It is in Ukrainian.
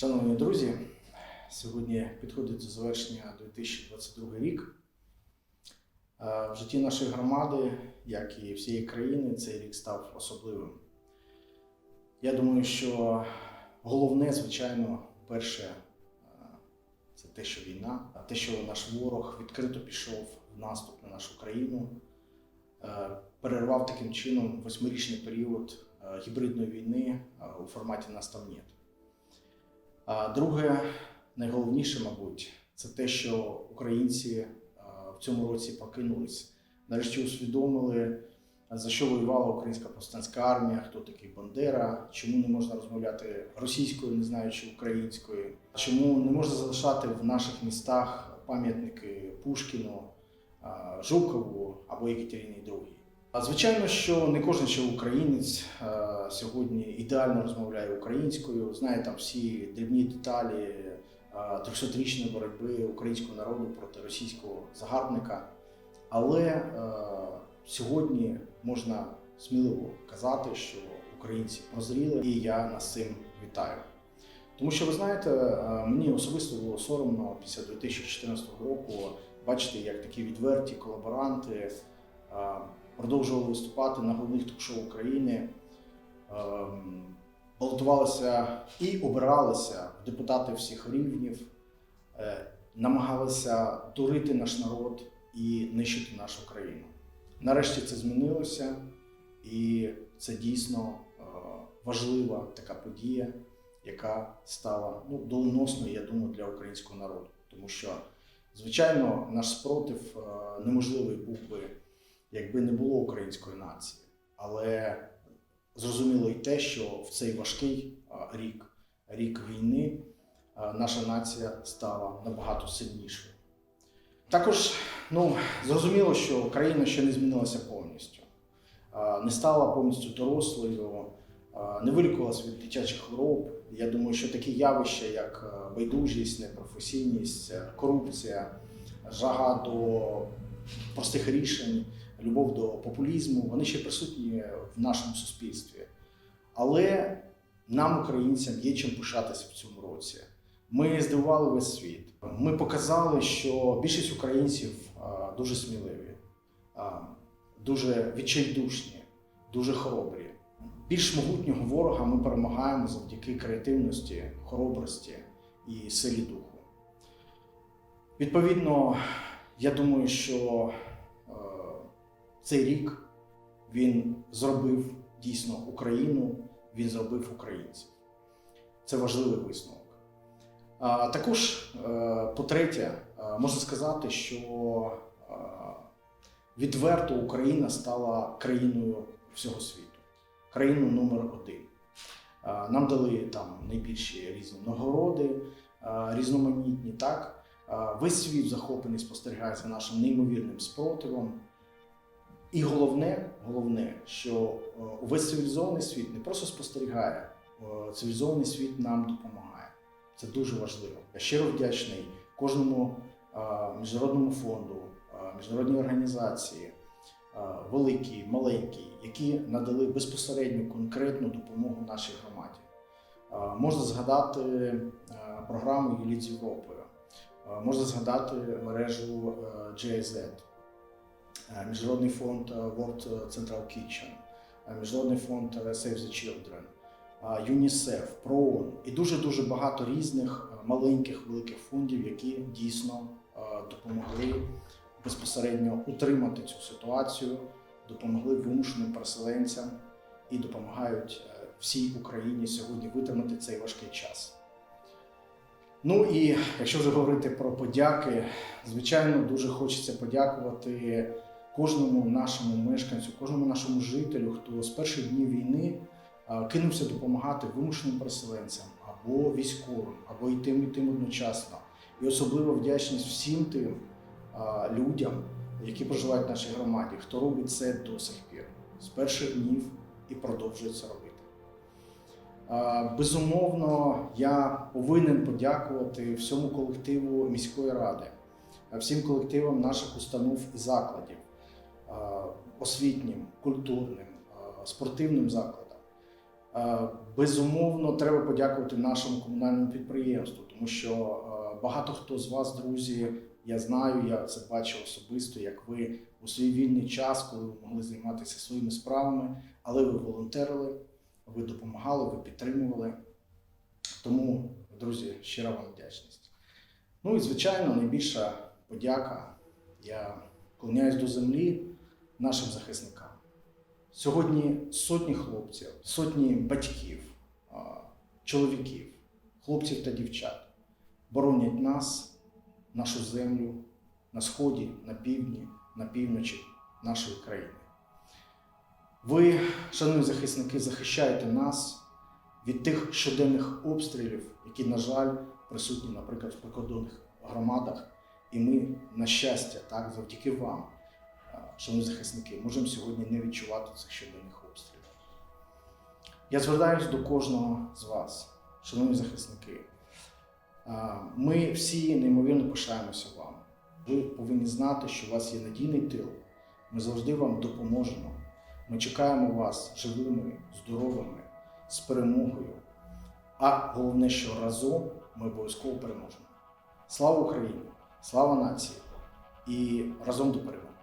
Шановні друзі, сьогодні підходить до завершення 2022 рік. Е, В житті нашої громади, як і всієї країни, цей рік став особливим. Я думаю, що головне, звичайно, перше, е, це те, що війна, а те, що наш ворог відкрито пішов в наступ на нашу країну, е, перервав таким чином восьмирічний період гібридної війни у форматі «нас там нет». А друге, найголовніше, мабуть, це те, що українці е, в цьому році покинулись. Нарешті усвідомили, за що воювала українська повстанська армія, хто такий Бандера, чому не можна розмовляти російською, не знаючи української, чому не можна залишати в наших містах пам'ятники Пушкіну, е, Жукову або Єкатерині II. Звичайно, що не кожен ще українець е, сьогодні ідеально розмовляє українською, знає там всі дрібні деталі е, 300-річної боротьби українського народу проти російського загарбника. Але е, сьогодні можна сміливо казати, що українці прозріли, і я нас цим вітаю. Тому що ви знаєте, е, мені особисто було соромно після 2014 року бачити, як такі відверті колаборанти е, продовжували виступати на головних ток-шоу України, ем, балотувалися і обиралися в депутати всіх рівнів, е, намагалися дурити наш народ і нищити нашу країну. Нарешті це змінилося, і це дійсно е, важлива така подія, яка стала ну, доленосною, я думаю, для українського народу. Тому що, звичайно, наш спротив е, неможливий був би, якби не було української нації. Але зрозуміло і те, що в цей важкий рік, рік війни, наша нація стала набагато сильнішою. Також ну, зрозуміло, що країна ще не змінилася повністю, не стала повністю дорослою, не вилікувалася від дитячих хвороб. Я думаю, що такі явища, як байдужість, непрофесійність, корупція, жага до простих рішень, любов до популізму, вони ще присутні в нашому суспільстві. Але нам, українцям, є чим пишатися в цьому році. Ми здивували весь світ. Ми показали, що більшість українців дуже сміливі, дуже відчайдушні, дуже хоробрі. Більш могутнього ворога ми перемагаємо завдяки креативності, хоробрості і силі духу. Відповідно, я думаю, що цей рік він зробив дійсно Україну, він зробив українців. Це важливий висновок. А, також, е, по-третє, е, можна сказати, що е, відверто Україна стала країною всього світу, країною номер один. Нам дали там найбільші різні нагороди, різноманітні, так. Весь світ захоплений спостерігає за нашим неймовірним спротивом. І головне, головне, що е, увесь цивілізований світ не просто спостерігає, е, цивілізований світ нам допомагає. Це дуже важливо. Я щиро вдячний кожному е, міжнародному фонду, міжнародній організації, великій, маленькій, які надали безпосередню конкретну допомогу нашій громаді. Можна згадати програму «Еліт з Європою, можна згадати мережу GIZ, Міжнародний фонд е, World Central Kitchen, е, Міжнародний фонд е, Save the Children, е, ЮНІСЕФ, ПРООН і дуже-дуже багато різних е, маленьких великих фондів, які дійсно е, допомогли безпосередньо утримати цю ситуацію, допомогли вимушеним переселенцям і допомагають е, всій Україні сьогодні витримати цей важкий час. Ну і якщо вже говорити про подяки, звичайно, дуже хочеться подякувати кожному нашому мешканцю, кожному нашому жителю, хто з перших днів війни кинувся допомагати вимушеним переселенцям або військовим, або і тим, і тим одночасно. І особливо вдячність всім тим людям, які проживають в нашій громаді, хто робить це до сих пір, з перших днів і продовжує це робити. Безумовно, я повинен подякувати всьому колективу міської ради, всім колективам наших установ і закладів, освітнім, культурним, спортивним закладам. Безумовно, треба подякувати нашому комунальному підприємству, тому що е, багато хто з вас, друзі, я знаю, я це бачу особисто, як ви у свій вільний час, коли ви могли займатися своїми справами, але ви волонтерили, ви допомагали, ви підтримували. Тому, друзі, щира вам вдячність. Ну і звичайно, найбільша подяка. Я вклоняюсь до землі нашим захисникам. Сьогодні сотні хлопців, сотні батьків, чоловіків, хлопців та дівчат боронять нас, нашу землю на сході, на півдні, на півночі нашої країни. Ви, шановні захисники, захищаєте нас від тих щоденних обстрілів, які, на жаль, присутні, наприклад, в прикордонних громадах. І ми, на щастя, так, завдяки вам, шановні захисники, можемо сьогодні не відчувати цих щоденних обстрілів. Я звертаюся до кожного з вас, шановні захисники. Ми всі неймовірно пишаємося вам. Ви повинні знати, що у вас є надійний тил. Ми завжди вам допоможемо. Ми чекаємо вас живими, здоровими, з перемогою. А головне, що разом ми обов'язково переможемо. Слава Україні! Слава нації! І разом до перемоги!